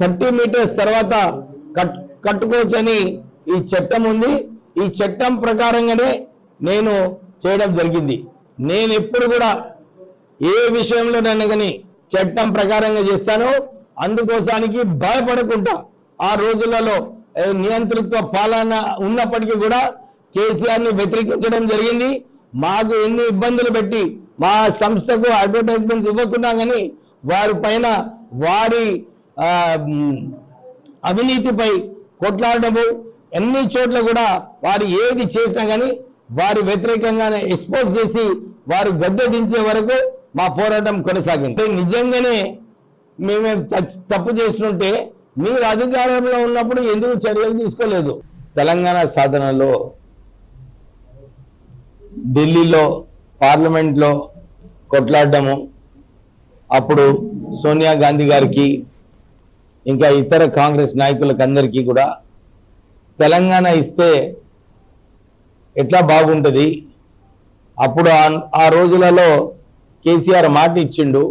Thirty metres తర్వాత cut కట్టుకోవచ్చని ఈ చట్టం ఉంది. ఈ చట్టం ప్రకారంగానే నేను చేయడం జరిగింది. నేను ఎప్పుడు కూడా ఏ విషయంలో నన్ను కానీ చట్టం ప్రకారంగా చేస్తానో. అందుకోసానికి భయపడకుండా ఆ రోజులలో నియంతృత్వ పాలన ఉన్నప్పటికీ కూడా కేసీఆర్ని వ్యతిరేకించడం జరిగింది. మాకు ఎన్ని ఇబ్బందులు పెట్టి మా సంస్థకు అడ్వర్టైజ్మెంట్స్ ఇవ్వకున్నా కానీ వారి పైన వారి అవినీతిపై కొట్లాడము ఎన్ని చోట్ల కూడా వారు ఏది చేసినా కానీ వారి వ్యతిరేకంగానే ఎక్స్పోజ్ చేసి వారు గద్దె దించే వరకు మా పోరాటం కొనసాగింది. నిజంగానే మేమే తప్పు చేస్తుంటే మీరు అధికారంలో ఉన్నప్పుడు ఎందుకు చర్యలు తీసుకోలేదు? తెలంగాణ సాధనలో ఢిల్లీలో పార్లమెంట్లో కొట్లాడము అప్పుడు సోనియా గాంధీ గారికి ఇంకా ఇతర కాంగ్రెస్ నాయకులకు అందరికీ కూడా తెలంగాణ ఇస్తే ఎట్లా బాగుంటుంది? అప్పుడు ఆ- రోజులలో కేసీఆర్ మాట ఇచ్చిండు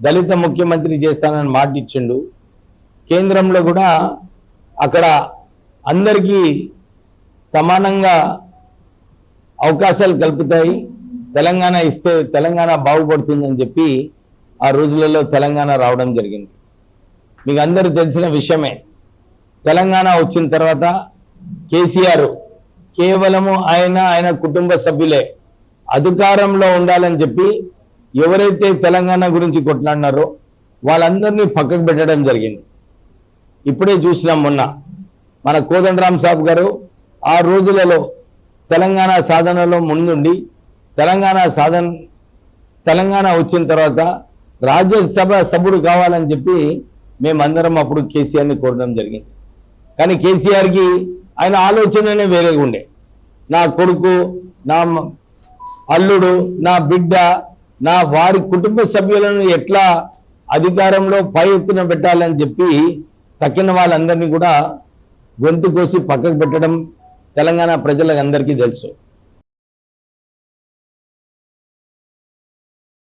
దళిత ముఖ్యమంత్రి చేస్తానని మాట ఇచ్చిండు కేంద్రంలో కూడా అక్కడ అందరికీ సమానంగా అవకాశాలు కలుపుతాయి. తెలంగాణ ఇస్తే తెలంగాణ బాగుపడుతుందని చెప్పి ఆ రోజులలో తెలంగాణ రావడం జరిగింది. మీకు అందరూ తెలిసిన విషయమే. తెలంగాణ వచ్చిన తర్వాత కేసీఆర్ కేవలము ఆయన ఆయన కుటుంబ సభ్యులే. అధికారంలో ఉండాలని చెప్పి ఎవరైతే తెలంగాణ గురించి కొట్లాడినారో వాళ్ళందరినీ పక్కకు పెట్టడం జరిగింది. ఇప్పుడే చూసినాం మొన్న మన కోదండరామ్ సాబ్ గారు ఆ రోజులలో తెలంగాణ సాధనలో ముందుండి తెలంగాణ సాధన తెలంగాణ వచ్చిన తర్వాత రాజ్యసభ సభ్యుడు కావాలని చెప్పి మేమందరం అప్పుడు కేసీఆర్ని కోరడం జరిగింది. కానీ కేసీఆర్కి ఆయన ఆలోచననే వేరేగా ఉండే. నా కొడుకు నా అల్లుడు నా బిడ్డ నా వారి కుటుంబ సభ్యులను ఎట్లా అధికారంలో పై ఎత్తున పెట్టాలని చెప్పి తక్కిన వాళ్ళందరినీ కూడా గొంతు కోసి పక్కకు పెట్టడం తెలంగాణ ప్రజలకు అందరికీ తెలుసు.